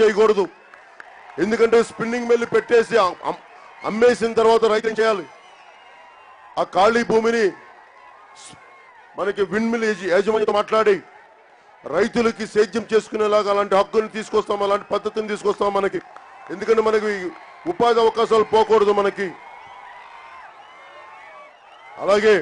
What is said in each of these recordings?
చేయకూడదు. ఎందుకంటే spinning mill పెట్టేసి అమ్మేసిన తర్వాత రైతులు చేయాలి? ఆ ఖాళీ భూమిని మనకి విండ్ మిల్ యాజమాన్యంతో మాట్లాడి రైతులకి సేద్యం చేసుకునేలాగా అలాంటి హక్కుని తీసుకొస్తాం అలాంటి పద్ధతిని తీసుకొస్తాం మనకి. ఎందుకంటే మనకి ఉపాధి అవకాశాలు పోకూడదు మనకి. అలాగే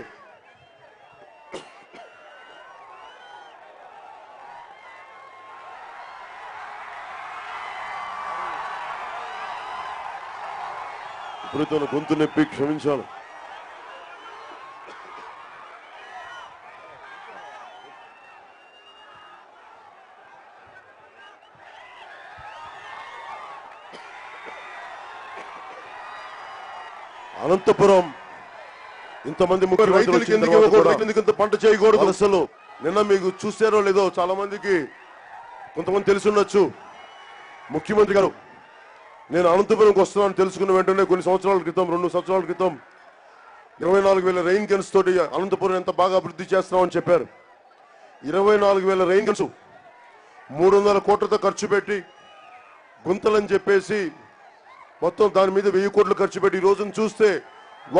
విపరీతమైన గొంతు నొప్పి క్షమించాలి. అనంతపురం ఇంతమంది ఎందుకు పంట చేయకూడదు? అసలు నిన్న మీకు చూసారో లేదో చాలా మందికి కొంతమంది తెలిసి ఉండొచ్చు. ముఖ్యమంత్రి గారు నేను అనంతపురంకి వస్తున్నాను తెలుసుకున్న వెంటనే కొన్ని సంవత్సరాల క్రితం రెండు సంవత్సరాల క్రితం ఇరవై నాలుగు వేల రెయిన్ గన్స్ తోటి అనంతపురం ఎంత బాగా అభివృద్ధి చేస్తున్నామని చెప్పారు. ఇరవై నాలుగు వేల రెయిన్ గన్స్ మూడు వందల కోట్లతో ఖర్చు పెట్టి గుంతలని చెప్పేసి మొత్తం దాని మీద వెయ్యి కోట్లు ఖర్చు పెట్టి ఈ రోజున చూస్తే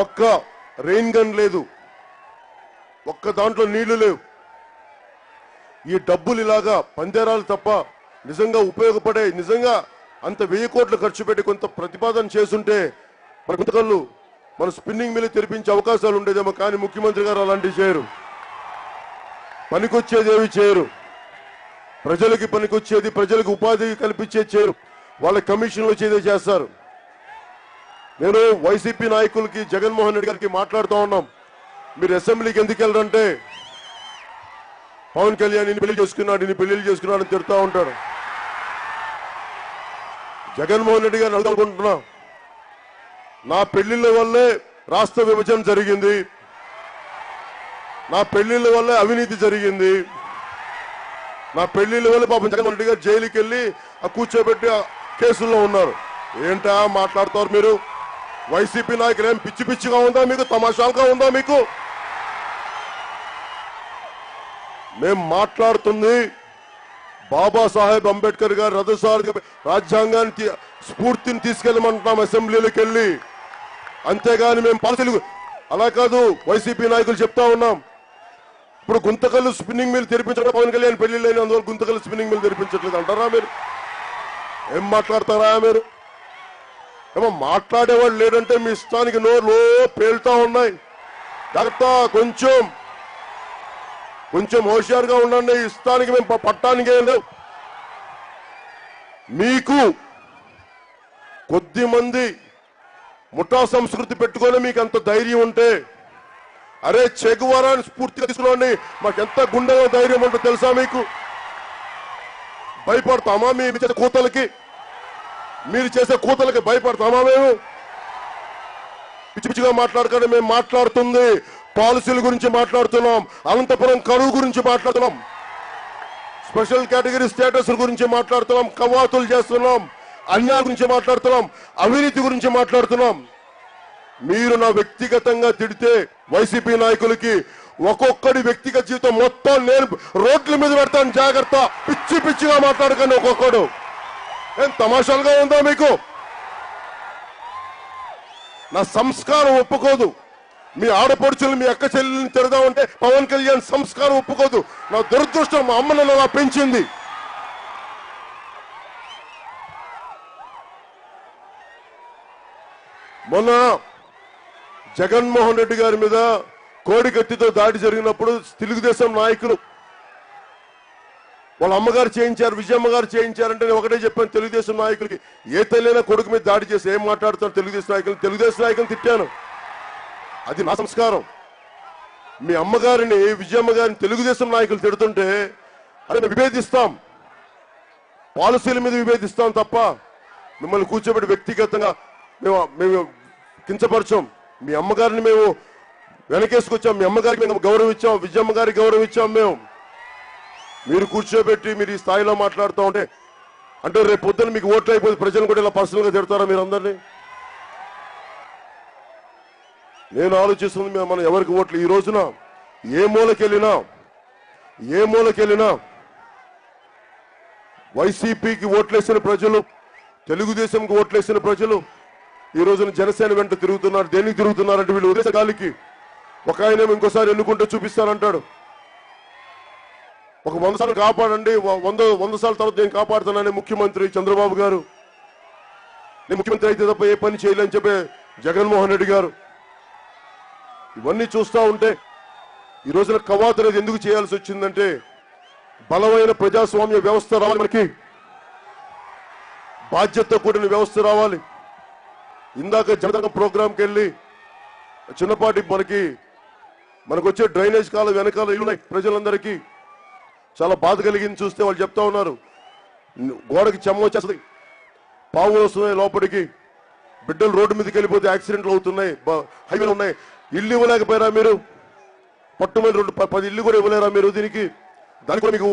ఒక్క రెయిన్ గన్ లేదు. ఒక్క దాంట్లో నీళ్ళు లేవు. ఈ డబ్బులు ఇలాగా పందేరాలు తప్ప నిజంగా ఉపయోగపడే నిజంగా అంత వెయ్యి కోట్లు ఖర్చు పెట్టి కొంత ప్రతిపాదన చేస్తుంటే మన గుంతకళ్ళు మన స్పిన్నింగ్ మిల్ తెరిపించే అవకాశాలు ఉండేదేమో కానీ ముఖ్యమంత్రి గారు అలాంటివి చేయరు. పనికొచ్చేది ఏవి చేయరు. ప్రజలకి పనికొచ్చేది ప్రజలకు ఉపాధి కల్పించేది చేయరు. వాళ్ళ కమిషన్లు వచ్చేదే చేస్తారు. నేను వైసీపీ నాయకులకి జగన్మోహన్ రెడ్డి గారికి మాట్లాడుతూ ఉన్నాం. మీరు అసెంబ్లీకి ఎందుకు వెళ్ళరంటే పవన్ కళ్యాణ్ ఇన్ని పెళ్ళి చేసుకున్నాడు ఇన్ని పెళ్ళి చేసుకున్నాడు అని తిడుతూ ఉంటాడు జగన్మోహన్ రెడ్డి గారిని అడుగుకుంటున్నా. నా పెళ్ళిళ్ళ వల్లే రాష్ట్ర విభజన జరిగింది. నా పెళ్ళిళ్ళ వల్లే అవినీతి జరిగింది. నా పెళ్ళిళ్ళ వల్ల పాపం జగన్మోహన్ రెడ్డి గారు జైలుకి వెళ్ళి ఆ కూర్చోబెట్టి ఆ కేసుల్లో ఉన్నారు. ఏంటా మాట్లాడతారు మీరు? వైసీపీ నాయకులు ఏం పిచ్చి పిచ్చిగా ఉందా మీకు? తమాషాలుగా ఉందా మీకు? మేము మాట్లాడుతుంది బాబాసాహెబ్ అంబేద్కర్ గారు రథసారి రాజ్యాంగాన్ని స్ఫూర్తిని తీసుకెళ్ళమంటున్నాం అసెంబ్లీలోకి వెళ్ళి అంతేగాని మేము పాలసీలు అలా కాదు వైసీపీ నాయకులు చెప్తా ఉన్నాం. ఇప్పుడు గుంతకల్లు స్పిన్నింగ్ మిల్ తెరిపించడం పవన్ కళ్యాణ్ పెళ్ళి లేని అందువల్ల గుంతకల్లు స్పిన్నింగ్ మిల్ తెరిపించట్లేదు. అంటారా మీరు? ఏం మాట్లాడతారా మీరు? ఏమో మాట్లాడేవాడు లేడంటే మీ ఇష్టానికి నోరు పేలుతా ఉన్నాయి. జాగ్రత్త కొంచెం. కొంచెం హోషియారుగా ఉండండి. ఇష్టానికి మేము పట్టానికే పట్టానికి లేవు. మీకు కొద్ది మంది ముఠా సంస్కృతి పెట్టుకొని మీకు అంత ధైర్యం ఉంటే అరే చెగువారాన్ని స్ఫూర్తిగా తీసుకోండి మాకు ఎంత గుండెలో ధైర్యం ఉంటుందో తెలుసా మీకు? భయపడతామా మీ మీ చేసే కూతలకి? మీరు చేసే కూతలకి భయపడతామా మేము? పిచ్చి పిచ్చిగా మాట్లాడకండి. మేము మాట్లాడుతుంది. పాలసీల గురించి మాట్లాడుతున్నాం అనంతపురం కరువు గురించి మాట్లాడుతున్నాం. స్పెషల్ కేటగిరీ స్టేటస్ గురించి మాట్లాడుతున్నాం కవాతులు చేస్తున్నాం అన్యాయం గురించి మాట్లాడుతున్నాం అవినీతి గురించి మాట్లాడుతున్నాం. మీరు నా వ్యక్తిగతంగా తిడితే వైసీపీ నాయకులకి ఒక్కొక్కడి వ్యక్తిగత జీవితం మొత్తం నేను రోడ్ల మీద పెడతాను జాగ్రత్త. పిచ్చి పిచ్చిగా మాట్లాడకండి ఒక్కొక్కడు. ఏం తమాషాలుగా ఉందా మీకు? నా సంస్కారం ఒప్పుకోదు. మీ ఆడపడుచులు మీ అక్క చెల్లెల్ని తిడదామంటే పవన్ కళ్యాణ్ సంస్కారం ఒప్పుకోదు. నా దురదృష్టం మా అమ్మ నన్ను అలా పెంచింది. మొన్న జగన్మోహన్ రెడ్డి గారి మీద కోడిగట్టితో దాడి జరిగినప్పుడు తెలుగుదేశం నాయకులు వాళ్ళ అమ్మగారు చేయించారు విజయమ్మ గారు చేయించారంటే నేను ఒకటే చెప్పాను తెలుగుదేశం నాయకులకి ఏ తల్లైనా కొడుకు మీద దాడి చేసి ఏం మాట్లాడుతాను తెలుగుదేశం నాయకులు తెలుగుదేశం నాయకులు తిట్టాను. అది నా సంస్కారం. మీ అమ్మగారిని విజయమ్మ గారిని తెలుగుదేశం నాయకులు తిడుతుంటే అదే మేము విభేదిస్తాం. పాలసీల మీద విభేదిస్తాం తప్ప మిమ్మల్ని కూర్చోబెట్టి వ్యక్తిగతంగా మేము మేము కించపరచాం. మీ అమ్మగారిని మేము వెనకేసుకొచ్చాం. మీ అమ్మగారికి మేము గౌరవం ఇచ్చాం. విజయమ్మ గారికి గౌరవం ఇచ్చాం మేము. మీరు కూర్చోబెట్టి మీరు ఈ స్థాయిలో మాట్లాడుతూ ఉంటే అంటే రేపు పొద్దున మీకు ఓట్లు అయిపోతే ప్రజలను కూడా ఇలా పర్సనల్గా తిడతారా మీరు నేను ఆలోచిస్తుంది మేము మనం ఎవరికి ఓట్లు ఈ రోజున? ఏ మూలకెళ్ళినా? ఏ మూలకెళ్ళినా? వైసీపీకి ఓట్లేసిన ప్రజలు తెలుగుదేశంకి ఓట్లేసిన ప్రజలు ఈ రోజున జనసేన వెంట తిరుగుతున్నారు దేనికి తిరుగుతున్నారంటే వీళ్ళు ఉదేశ ఒక ఆయన ఇంకోసారి ఎన్నుకుంటే చూపిస్తానంటాడు ఒక వంద సార్లు కాపాడండి వంద వంద సార్లు తర్వాత నేను కాపాడుతానని ముఖ్యమంత్రి చంద్రబాబు గారు. నేను ముఖ్యమంత్రి అయితే తప్ప ఏ పని చేయలేని చెప్పే జగన్మోహన్ రెడ్డి గారు. ఇవన్నీ చూస్తూ ఉంటే ఈ రోజున కవాతు అనేది ఎందుకు చేయాల్సి వచ్చిందంటే బలమైన ప్రజాస్వామ్య వ్యవస్థ రావాలి మనకి. బాధ్యత కూడిన వ్యవస్థ రావాలి. ఇందాక జనతంగ ప్రోగ్రాంకి వెళ్ళి చిన్నపాటి మనకి మనకు వచ్చే డ్రైనేజ్ కాల వెనకాల ఇల్లు ఉన్నాయి. ప్రజలందరికీ చాలా బాధ కలిగింది చూస్తే వాళ్ళు చెప్తా ఉన్నారు. గోడకి చెమ్మ వచ్చేస్తుంది పావులు వస్తున్నాయి లోపలికి. బిడ్డలు రోడ్డు మీదకి వెళ్ళిపోతే యాక్సిడెంట్లు అవుతున్నాయి హైవేలు ఉన్నాయి. ఇల్లు ఇవ్వలేకపోయారా మీరు? పట్టుమని రెండు పది ఇల్లు కూడా ఇవ్వలేరా మీరు దీనికి? దానికి కూడా మీకు